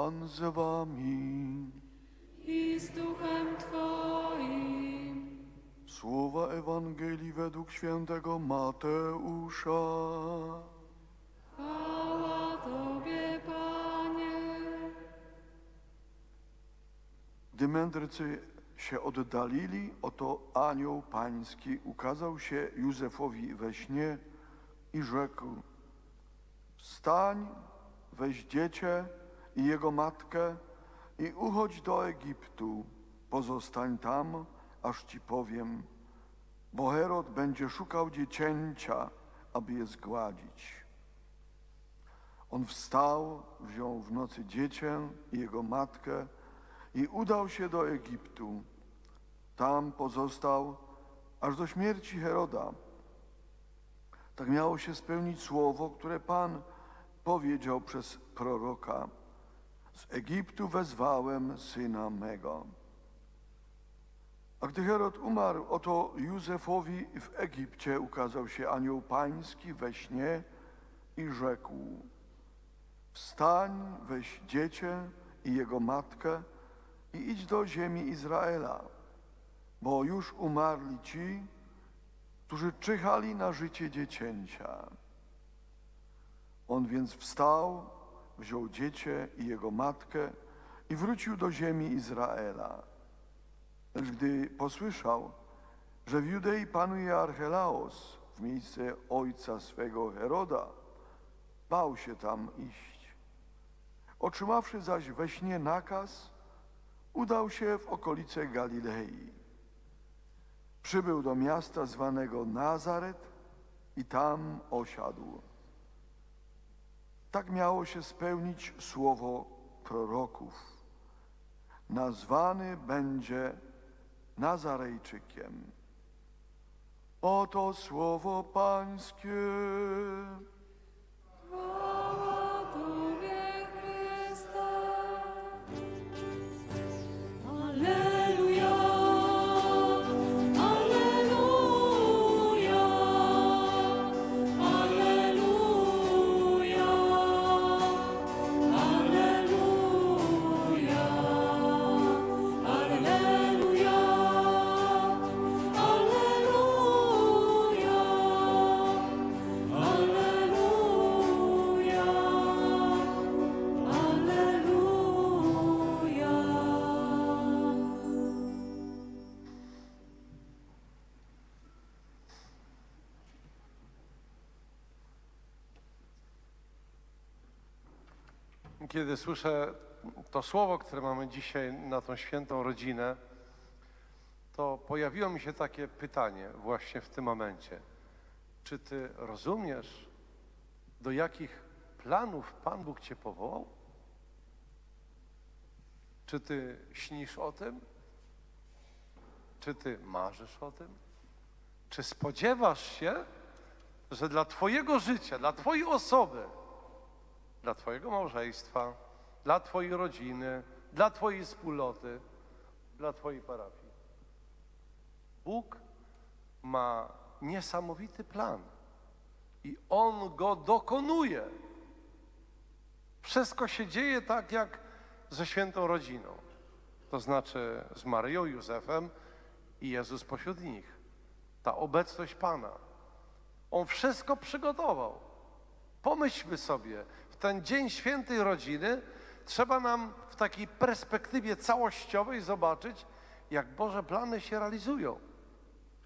Pan z wami. i z duchem Twoim. Słowa Ewangelii według świętego Mateusza. Chwała Tobie, Panie. Gdy mędrcy się oddalili, oto anioł pański ukazał się Józefowi we śnie i rzekł: Wstań, weź dziecię i jego matkę i uchodź do Egiptu. Pozostań tam, aż ci powiem, bo Herod będzie szukał dziecięcia, aby je zgładzić. On wstał, wziął w nocy dziecię i jego matkę i udał się do Egiptu. Tam pozostał aż do śmierci Heroda. Tak miało się spełnić słowo, które Pan powiedział przez proroka. Z Egiptu wezwałem syna mego. A gdy Herod umarł, oto Józefowi w Egipcie ukazał się anioł pański we śnie i rzekł: Wstań, weź dziecię i jego matkę i idź do ziemi Izraela, bo już umarli ci, którzy czyhali na życie dziecięcia. On więc wstał, wziął dziecię i jego matkę i wrócił do ziemi Izraela. Lecz gdy posłyszał, że w Judei panuje Archelaos w miejsce ojca swego Heroda, bał się tam iść. Otrzymawszy zaś we śnie nakaz, udał się w okolice Galilei. Przybył do miasta zwanego Nazaret i tam osiadł. Tak miało się spełnić słowo proroków. Nazwany będzie Nazarejczykiem. Oto słowo Pańskie. Kiedy słyszę to słowo, które mamy dzisiaj na tą świętą rodzinę, to pojawiło mi się takie pytanie właśnie w tym momencie. Czy ty rozumiesz, do jakich planów Pan Bóg cię powołał? Czy ty śnisz o tym? Czy ty marzysz o tym? Czy spodziewasz się, że dla Twojego życia, dla Twojej osoby, dla Twojego małżeństwa, dla Twojej rodziny, dla Twojej wspólnoty, dla Twojej parafii. Bóg ma niesamowity plan i On go dokonuje. Wszystko się dzieje tak jak ze świętą rodziną, to znaczy z Maryją, Józefem i Jezus pośród nich. Ta obecność Pana. On wszystko przygotował. Pomyślmy sobie, ten dzień świętej rodziny trzeba nam w takiej perspektywie całościowej zobaczyć, jak Boże plany się realizują.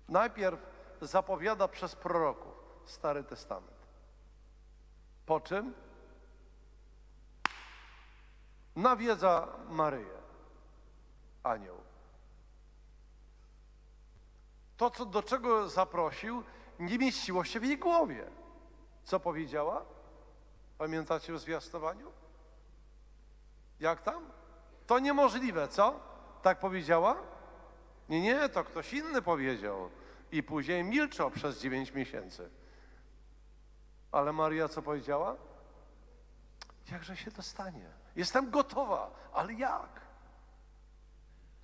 Najpierw zapowiada przez proroków Stary Testament. Po czym nawiedza Maryję, anioł. To, co, do czego zaprosił, nie mieściło się w jej głowie. Co powiedziała? Pamiętacie o zwiastowaniu? Jak tam? To niemożliwe, co? Tak powiedziała? Nie, nie, to ktoś inny powiedział. I później milczał przez dziewięć miesięcy. Ale Maria co powiedziała? Jakże się to stanie? Jestem gotowa, ale jak?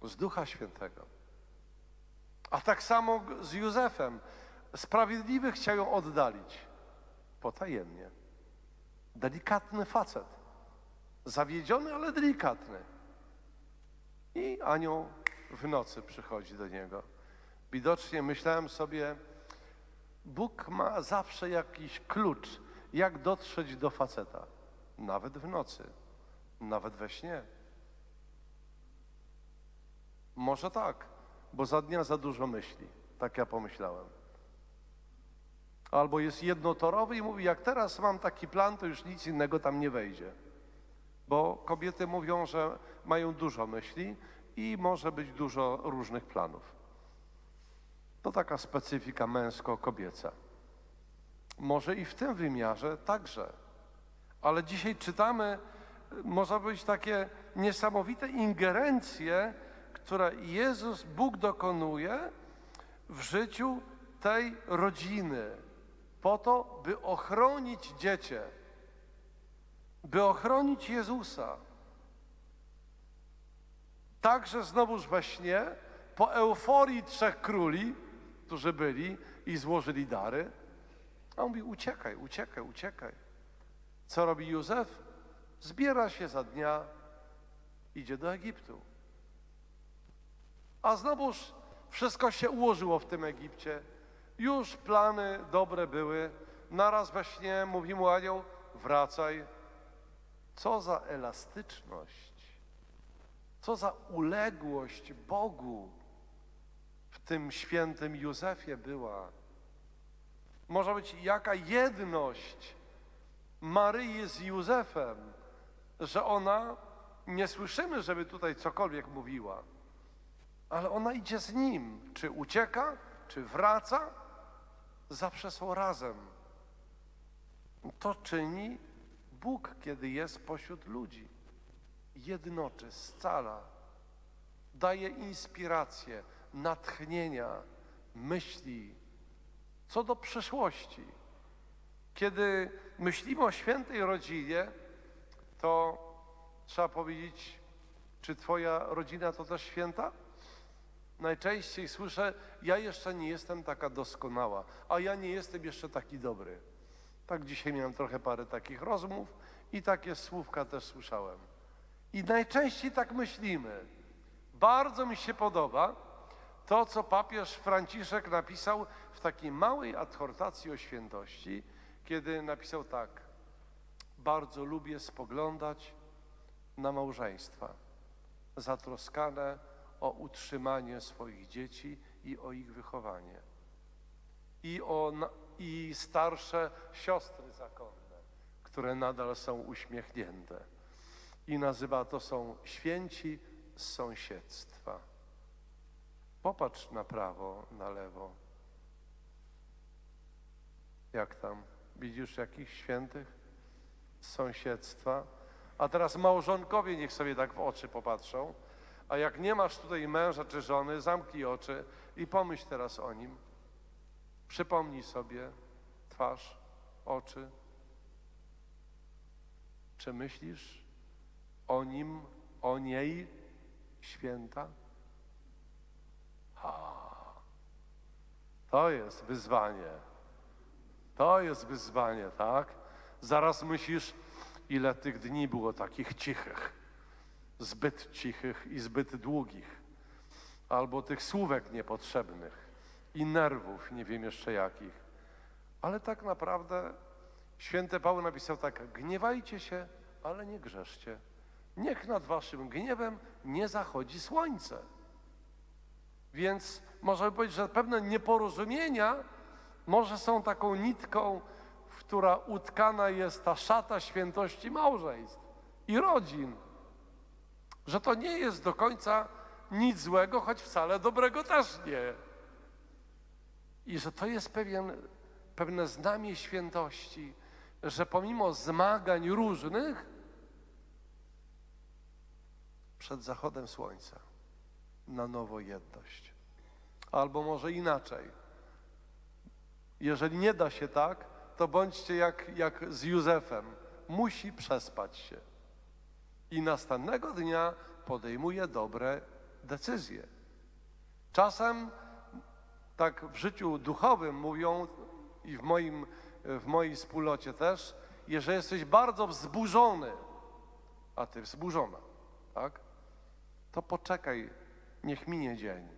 Z Ducha Świętego. A tak samo z Józefem. Sprawiedliwy chciał ją oddalić. Potajemnie. Delikatny facet. Zawiedziony, ale delikatny. I anioł w nocy przychodzi do niego. Widocznie myślałem sobie, Bóg ma zawsze jakiś klucz, jak dotrzeć do faceta. Nawet w nocy, nawet we śnie. Może tak, bo za dnia za dużo myśli. Tak ja pomyślałem. Albo jest jednotorowy i mówi, jak teraz mam taki plan, to już nic innego tam nie wejdzie. Bo kobiety mówią, że mają dużo myśli i może być dużo różnych planów. To taka specyfika męsko-kobieca. Może i w tym wymiarze także. Ale dzisiaj czytamy, można powiedzieć, takie niesamowite ingerencje, które Jezus, Bóg dokonuje w życiu tej rodziny, po to, by ochronić dziecię, by ochronić Jezusa. Także znowuż we śnie, po euforii trzech króli, którzy byli i złożyli dary, a on mówi: uciekaj, uciekaj, uciekaj. Co robi Józef? Zbiera się za dnia, idzie do Egiptu. A znowuż wszystko się ułożyło w tym Egipcie. Już plany dobre były. Naraz we śnie mówi mu anioł, wracaj. Co za elastyczność, co za uległość Bogu w tym świętym Józefie była. Może być jaka jedność Maryi z Józefem, że ona, nie słyszymy, żeby tutaj cokolwiek mówiła, ale ona idzie z nim. Czy ucieka, czy wraca, zawsze są razem. To czyni Bóg, kiedy jest pośród ludzi. Jednoczy, scala, daje inspirację, natchnienia, myśli co do przyszłości. Kiedy myślimy o świętej rodzinie, to trzeba powiedzieć, czy Twoja rodzina to też święta? Najczęściej słyszę, ja jeszcze nie jestem taka doskonała, a ja nie jestem jeszcze taki dobry. Tak dzisiaj miałem trochę parę takich rozmów i takie słówka też słyszałem. I najczęściej tak myślimy. Bardzo mi się podoba to, co papież Franciszek napisał w takiej małej adhortacji o świętości, kiedy napisał tak: Bardzo lubię spoglądać na małżeństwa zatroskane o utrzymanie swoich dzieci i o ich wychowanie. I, o, I starsze siostry zakonne, które nadal są uśmiechnięte. I nazywa to są święci z sąsiedztwa. Popatrz na prawo, na lewo. Jak tam? Widzisz jakichś świętych z sąsiedztwa? A teraz małżonkowie niech sobie tak w oczy popatrzą. A jak nie masz tutaj męża czy żony, zamknij oczy i pomyśl teraz o nim. Przypomnij sobie twarz, oczy. Czy myślisz o nim, o niej, święta? To jest wyzwanie. To jest wyzwanie, tak? Zaraz myślisz, ile tych dni było takich cichych, zbyt cichych i zbyt długich, albo tych słówek niepotrzebnych i nerwów, nie wiem jeszcze jakich. Ale tak naprawdę święty Paweł napisał tak: gniewajcie się, ale nie grzeszcie. Niech nad waszym gniewem nie zachodzi słońce. Więc można powiedzieć, że pewne nieporozumienia może są taką nitką, w która utkana jest ta szata świętości małżeństw i rodzin. Że to nie jest do końca nic złego, choć wcale dobrego też nie. I że to jest pewien, pewne znamie świętości, że pomimo zmagań różnych, przed zachodem słońca na nowo jedność. Albo może inaczej. Jeżeli nie da się tak, to bądźcie jak, jak z Józefem. Musi przespać się. I następnego dnia podejmuje dobre decyzje. Czasem tak w życiu duchowym mówią i w, moim, w mojej wspólnocie też, jeżeli jesteś bardzo wzburzony a ty wzburzona, tak? To poczekaj, niech minie dzień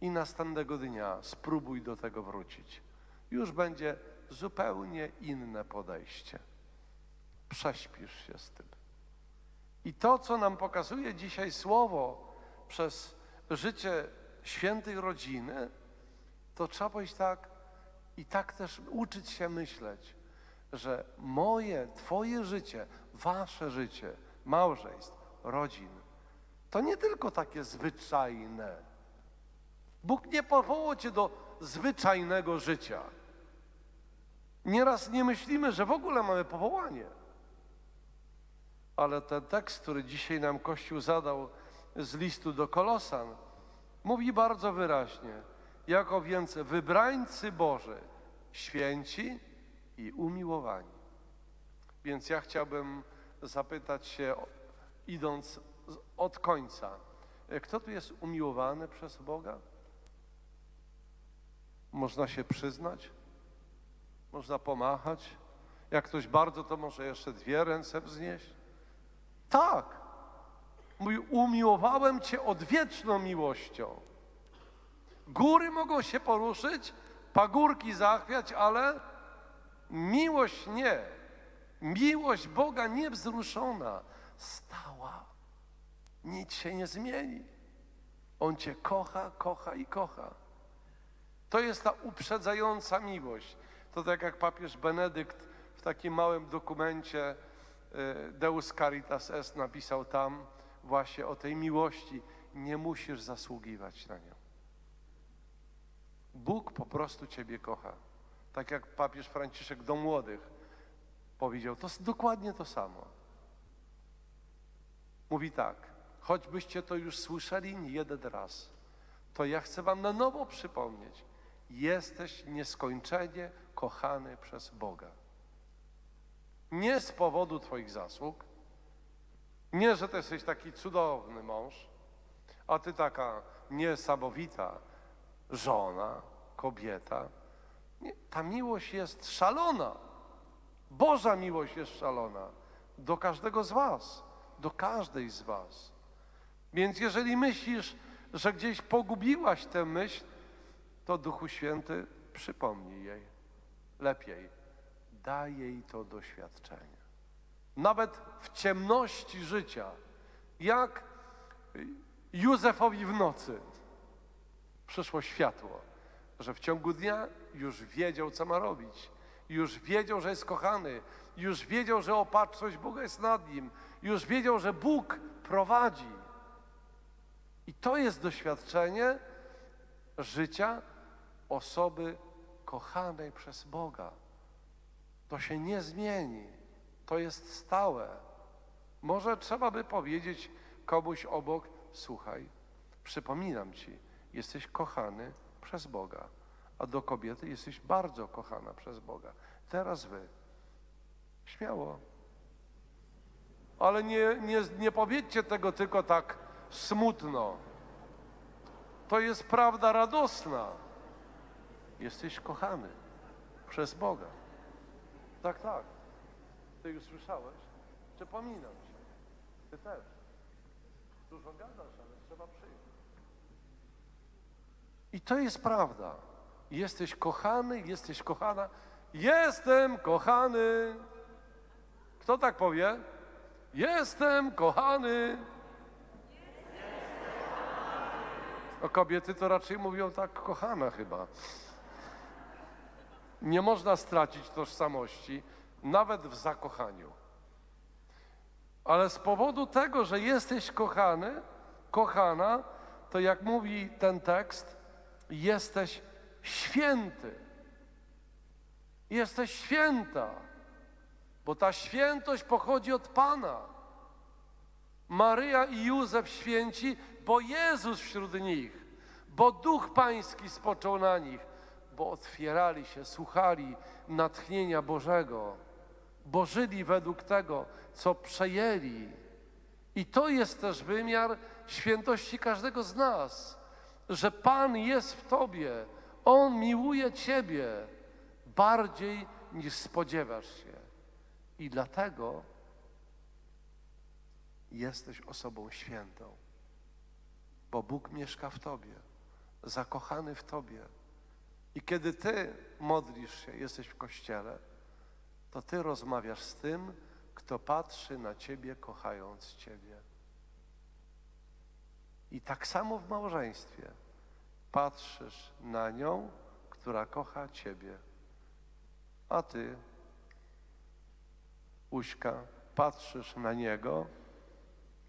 i następnego dnia spróbuj do tego wrócić. Już będzie zupełnie inne podejście. Prześpisz się z tym. I to, co nam pokazuje dzisiaj Słowo przez życie świętej rodziny, to trzeba powiedzieć tak i tak też uczyć się myśleć, że moje, Twoje życie, Wasze życie, małżeństw, rodzin, to nie tylko takie zwyczajne. Bóg nie powołał Cię do zwyczajnego życia. Nieraz nie myślimy, że w ogóle mamy powołanie. Ale ten tekst, który dzisiaj nam Kościół zadał z listu do Kolosan, mówi bardzo wyraźnie, jako więc wybrańcy Boży, święci i umiłowani. Więc ja chciałbym zapytać się, idąc od końca, kto tu jest umiłowany przez Boga? Można się przyznać? Można pomachać? Jak ktoś bardzo, to może jeszcze dwie ręce wznieść? Tak. Mój, umiłowałem Cię odwieczną miłością. Góry mogą się poruszyć, pagórki zachwiać, ale miłość nie. Miłość Boga niewzruszona, stała. Nic się nie zmieni. On Cię kocha, kocha i kocha. To jest ta uprzedzająca miłość. To tak jak papież Benedykt w takim małym dokumencie Deus Caritas Est napisał tam właśnie o tej miłości. Nie musisz zasługiwać na nią. Bóg po prostu Ciebie kocha. Tak jak papież Franciszek do młodych powiedział, to dokładnie to samo. Mówi tak, choćbyście to już słyszeli nie jeden raz, to ja chcę wam na nowo przypomnieć. Jesteś nieskończenie kochany przez Boga. Nie z powodu Twoich zasług, nie, że Ty jesteś taki cudowny mąż, a Ty taka niesamowita żona, kobieta. Nie, ta miłość jest szalona. Boża miłość jest szalona do każdego z Was, do każdej z Was. Więc jeżeli myślisz, że gdzieś pogubiłaś tę myśl, to Duchu Święty przypomnij jej. Lepiej, daj jej to doświadczenie. Nawet w ciemności życia, jak Józefowi w nocy przyszło światło, że w ciągu dnia już wiedział, co ma robić. Już wiedział, że jest kochany. Już wiedział, że opatrzność Boga jest nad nim. Już wiedział, że Bóg prowadzi. I to jest doświadczenie życia osoby kochanej przez Boga. To się nie zmieni. To jest stałe. Może trzeba by powiedzieć komuś obok: Słuchaj, przypominam ci, jesteś kochany przez Boga, a do kobiety jesteś bardzo kochana przez Boga. Teraz wy. Śmiało. Ale nie, nie, nie powiedzcie tego tylko tak smutno. To jest prawda radosna. Jesteś kochany przez Boga. Tak, tak. Ty już słyszałeś? Przypominam ci. Ty też. Dużo gadasz, ale trzeba przyjąć. I to jest prawda. Jesteś kochany, jesteś kochana. Jestem kochany. Kto tak powie? Jestem kochany. O kobiety to raczej mówią tak kochana chyba. Nie można stracić tożsamości, nawet w zakochaniu. Ale z powodu tego, że jesteś kochany, kochana, to jak mówi ten tekst, jesteś święty. Jesteś święta, bo ta świętość pochodzi od Pana. Maryja i Józef święci, bo Jezus wśród nich, bo Duch Pański spoczął na nich, bo otwierali się, słuchali natchnienia Bożego, bo żyli według tego, co przejęli. I to jest też wymiar świętości każdego z nas, że Pan jest w Tobie, On miłuje Ciebie bardziej niż spodziewasz się. I dlatego jesteś osobą świętą, bo Bóg mieszka w Tobie, zakochany w Tobie. I kiedy Ty modlisz się, jesteś w kościele, to Ty rozmawiasz z tym, kto patrzy na Ciebie, kochając Ciebie. I tak samo w małżeństwie patrzysz na nią, która kocha Ciebie, a Ty, Uśka, patrzysz na niego,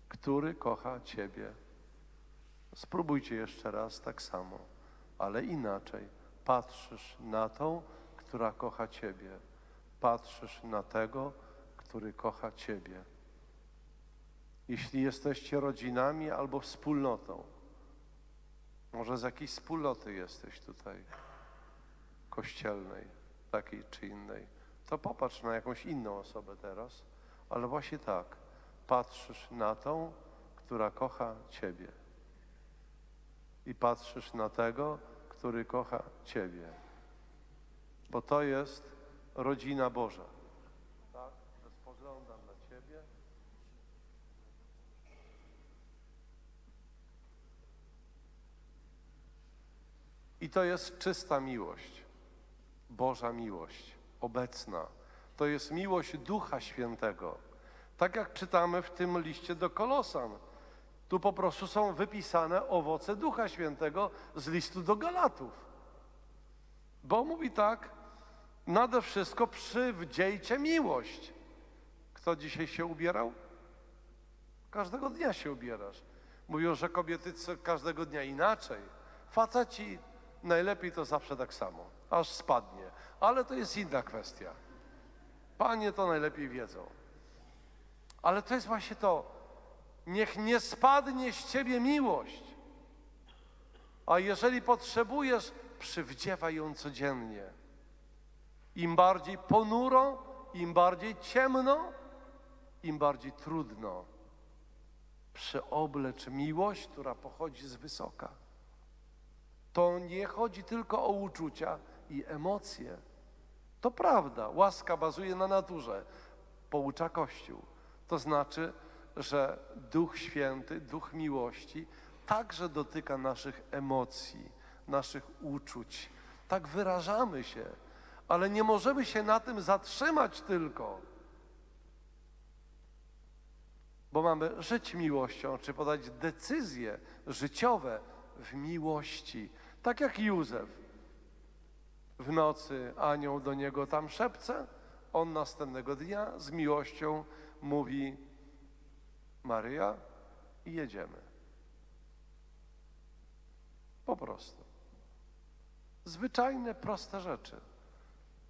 który kocha Ciebie. Spróbujcie jeszcze raz tak samo, ale inaczej. Patrzysz na tą, która kocha Ciebie. Patrzysz na tego, który kocha Ciebie. Jeśli jesteście rodzinami albo wspólnotą, może z jakiejś wspólnoty jesteś tutaj, kościelnej, takiej czy innej, to popatrz na jakąś inną osobę teraz, ale właśnie tak, patrzysz na tą, która kocha Ciebie. I patrzysz na tego, który kocha Ciebie. Bo to jest rodzina Boża. Tak, że spoglądam na Ciebie. I to jest czysta miłość, Boża miłość, obecna. To jest miłość Ducha Świętego. Tak jak czytamy w tym liście do Kolosan. Tu po prostu są wypisane owoce Ducha Świętego z listu do Galatów. Bo mówi tak, nade wszystko przywdziejcie miłość. Kto dzisiaj się ubierał? Każdego dnia się ubierasz. Mówią, że kobiety każdego dnia inaczej. Faceci najlepiej to zawsze tak samo, aż spadnie. Ale to jest inna kwestia. Panie to najlepiej wiedzą. Ale to jest właśnie to. Niech nie spadnie z ciebie miłość. A jeżeli potrzebujesz, przywdziewaj ją codziennie. Im bardziej ponuro, im bardziej ciemno, im bardziej trudno. Przyoblecz miłość, która pochodzi z wysoka. To nie chodzi tylko o uczucia i emocje. To prawda, łaska bazuje na naturze, poucza Kościół. To znaczy, że Duch Święty, Duch miłości także dotyka naszych emocji, naszych uczuć. Tak wyrażamy się, ale nie możemy się na tym zatrzymać tylko. Bo mamy żyć miłością, czy podać decyzje życiowe w miłości. Tak jak Józef. W nocy anioł do niego tam szepce, on następnego dnia z miłością mówi Maryja i jedziemy. Po prostu. Zwyczajne, proste rzeczy.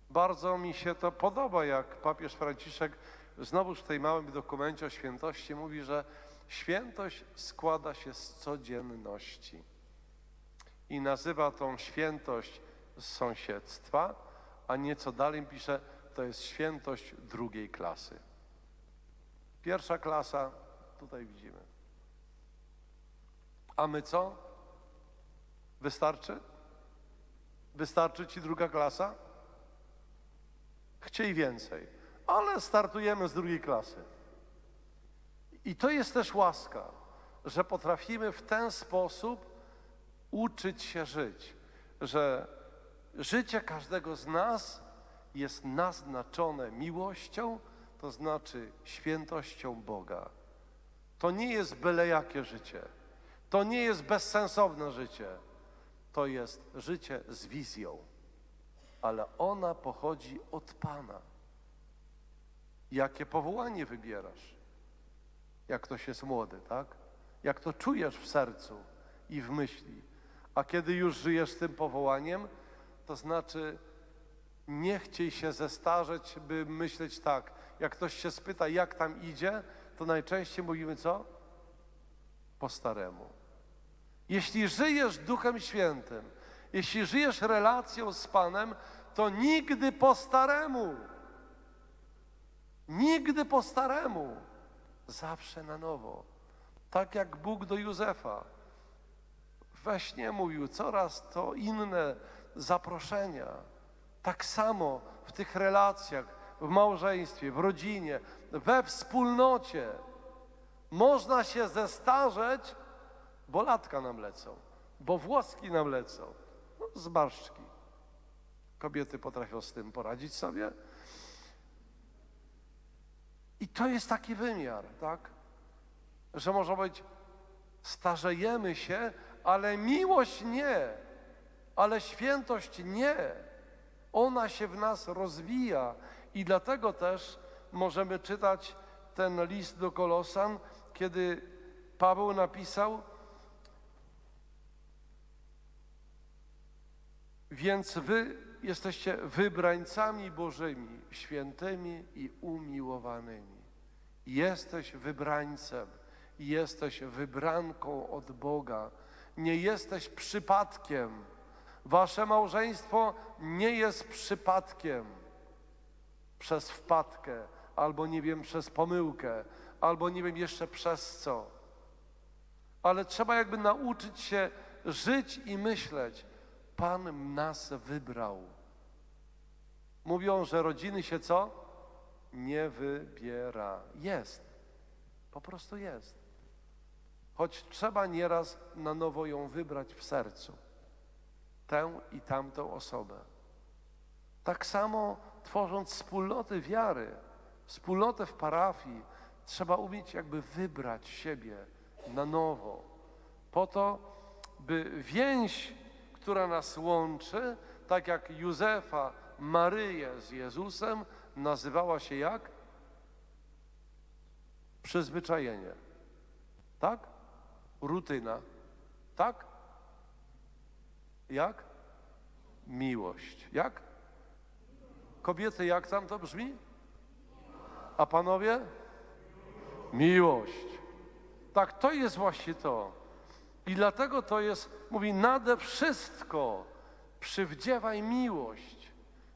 Bardzo mi się to podoba, jak papież Franciszek znowuż w tej małym dokumencie o świętości mówi, że świętość składa się z codzienności. I nazywa tą świętość z sąsiedztwa, a nieco dalej pisze, to jest świętość drugiej klasy. Pierwsza klasa, tutaj widzimy. A my co? Wystarczy? Wystarczy ci druga klasa? Chciej więcej, ale startujemy z drugiej klasy. I to jest też łaska, że potrafimy w ten sposób uczyć się żyć, że życie każdego z nas jest naznaczone miłością, to znaczy świętością Boga. To nie jest byle jakie życie. To nie jest bezsensowne życie. To jest życie z wizją, ale ona pochodzi od Pana. Jakie powołanie wybierasz? Jak ktoś jest młody, tak? Jak to czujesz w sercu i w myśli. A kiedy już żyjesz tym powołaniem, to znaczy nie chciej się zestarzeć, by myśleć tak. Jak ktoś się spyta, jak tam idzie, to najczęściej mówimy co? Po staremu. Jeśli żyjesz Duchem Świętym, jeśli żyjesz relacją z Panem, to nigdy po staremu. Nigdy po staremu. Zawsze na nowo. Tak jak Bóg do Józefa. We śnie mówił coraz to inne zaproszenia. Tak samo w tych relacjach, w małżeństwie, w rodzinie, we wspólnocie. Można się zestarzeć, bo latka nam lecą, bo włoski nam lecą, no, zmarszczki. Kobiety potrafią z tym poradzić sobie. I to jest taki wymiar, tak? Że można powiedzieć, starzejemy się, ale miłość nie, ale świętość nie. Ona się w nas rozwija i dlatego też możemy czytać ten list do Kolosan, kiedy Paweł napisał, Więc wy jesteście wybrańcami Bożymi, świętymi i umiłowanymi. Jesteś wybrańcem, jesteś wybranką od Boga. Nie jesteś przypadkiem. Wasze małżeństwo nie jest przypadkiem przez wpadkę, albo nie wiem, przez pomyłkę, albo nie wiem jeszcze przez co. Ale trzeba jakby nauczyć się żyć i myśleć. Pan nas wybrał. Mówią, że rodziny się co? Nie wybiera. Jest. Po prostu jest. Choć trzeba nieraz na nowo ją wybrać w sercu. Tę i tamtą osobę. Tak samo tworząc wspólnoty wiary, wspólnotę w parafii, trzeba umieć jakby wybrać siebie na nowo. Po to, by więź, która nas łączy, tak jak Józefa, Maryję z Jezusem, nazywała się jak? Przyzwyczajenie. Tak? Rutyna. Tak? Jak? Miłość. Jak? Kobiety, jak tam to brzmi? A panowie? Miłość. Tak, to jest właśnie to. I dlatego to jest, mówi, nade wszystko przywdziewaj miłość.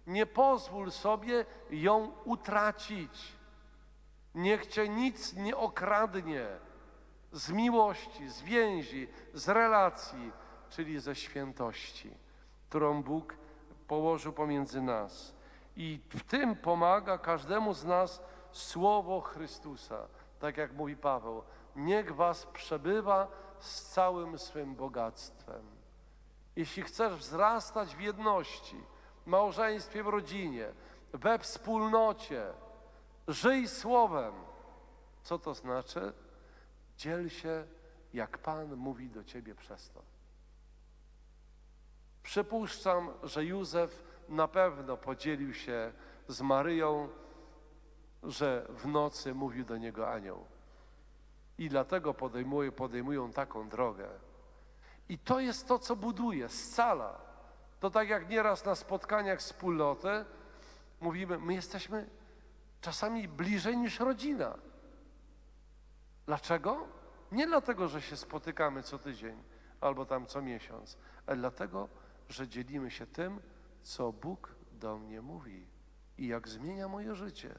Nie pozwól sobie ją utracić. Niech cię nic nie okradnie z miłości, z więzi, z relacji, czyli ze świętości, którą Bóg położył pomiędzy nas. I w tym pomaga każdemu z nas słowo Chrystusa. Tak jak mówi Paweł, niech was przebywa z całym swym bogactwem. Jeśli chcesz wzrastać w jedności, w małżeństwie, w rodzinie, we wspólnocie, żyj słowem. Co to znaczy? Dziel się, jak Pan mówi do ciebie przez to. Przypuszczam, że Józef na pewno podzielił się z Maryją, że w nocy mówił do niego anioł. I dlatego podejmują, podejmują taką drogę. I to jest to, co buduje, scala. To tak jak nieraz na spotkaniach wspólnoty mówimy, my jesteśmy czasami bliżej niż rodzina. Dlaczego? Nie dlatego, że się spotykamy co tydzień albo tam co miesiąc, ale dlatego, że dzielimy się tym, co Bóg do mnie mówi i jak zmienia moje życie.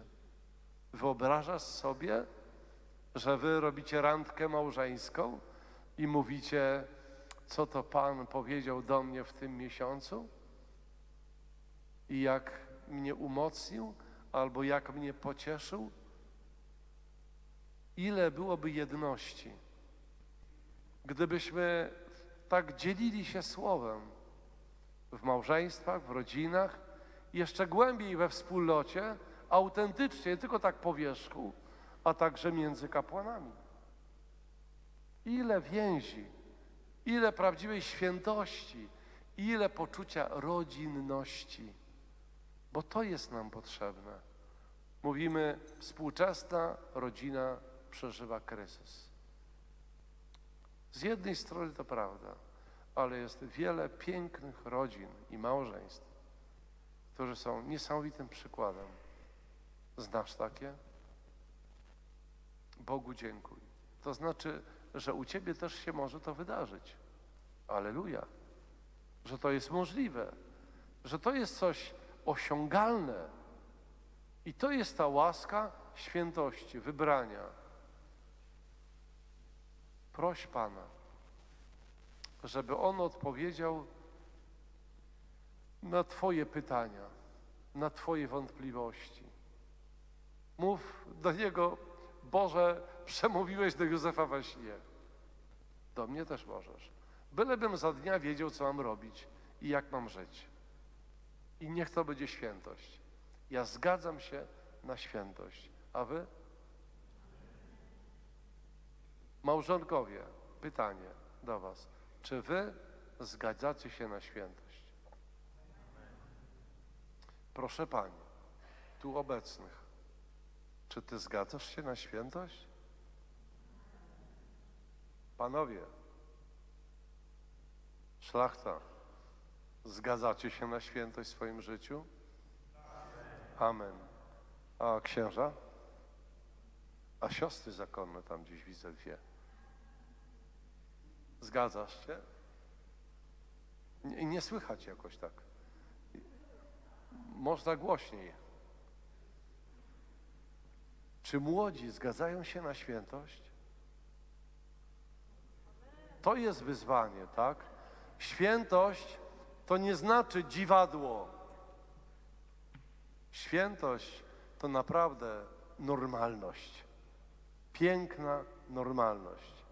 Wyobrażasz sobie, że wy robicie randkę małżeńską i mówicie, co to Pan powiedział do mnie w tym miesiącu i jak mnie umocnił albo jak mnie pocieszył? Ile byłoby jedności, gdybyśmy tak dzielili się słowem w małżeństwach, w rodzinach, jeszcze głębiej we wspólnocie, autentycznie, nie tylko tak po wierzchu, a także między kapłanami. Ile więzi, ile prawdziwej świętości, ile poczucia rodzinności, bo to jest nam potrzebne. Mówimy, współczesna rodzina przeżywa kryzys. Z jednej strony to prawda, ale jest wiele pięknych rodzin i małżeństw, którzy są niesamowitym przykładem. Znasz takie? Bogu dziękuj. To znaczy, że u Ciebie też się może to wydarzyć. Aleluja. Że to jest możliwe. Że to jest coś osiągalne. I to jest ta łaska świętości, wybrania. Proś Pana, żeby On odpowiedział na Twoje pytania, na Twoje wątpliwości. Mów do Niego, Boże, przemówiłeś do Józefa we śnie. Do mnie też możesz. Bylebym za dnia wiedział, co mam robić i jak mam żyć. I niech to będzie świętość. Ja zgadzam się na świętość. A wy? Małżonkowie, pytanie do was. Czy wy zgadzacie się na świętość? Proszę pani, tu obecnych, czy ty zgadzasz się na świętość? Panowie, szlachta, zgadzacie się na świętość w swoim życiu? Amen. A księża? A siostry zakonne tam gdzieś widzę dwie. Zgadzasz się? Nie, nie słychać jakoś tak. Można głośniej. Czy młodzi zgadzają się na świętość? To jest wyzwanie, tak? Świętość to nie znaczy dziwadło. Świętość to naprawdę normalność. Piękna normalność.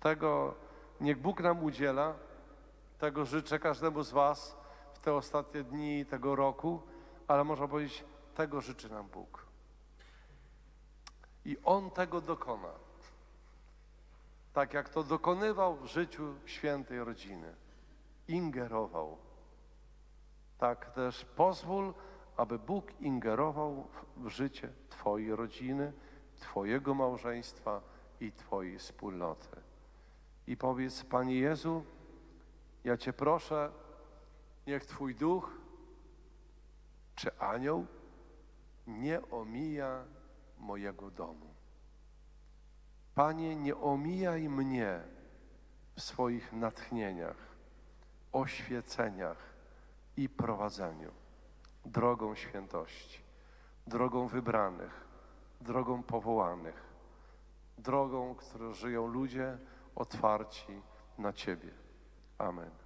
Tego niech Bóg nam udziela. Tego życzę każdemu z Was w te ostatnie dni tego roku, ale można powiedzieć, tego życzy nam Bóg. I On tego dokona. Tak jak to dokonywał w życiu świętej rodziny. Ingerował. Tak też pozwól, aby Bóg ingerował w, życie Twojej rodziny, Twojego małżeństwa i Twojej wspólnoty. I powiedz, Panie Jezu, ja Cię proszę, niech Twój duch czy anioł nie omija mojego domu. Panie, nie omijaj mnie w swoich natchnieniach, oświeceniach i prowadzeniu drogą świętości, drogą wybranych, drogą powołanych, drogą, którą żyją ludzie otwarci na Ciebie. Amen.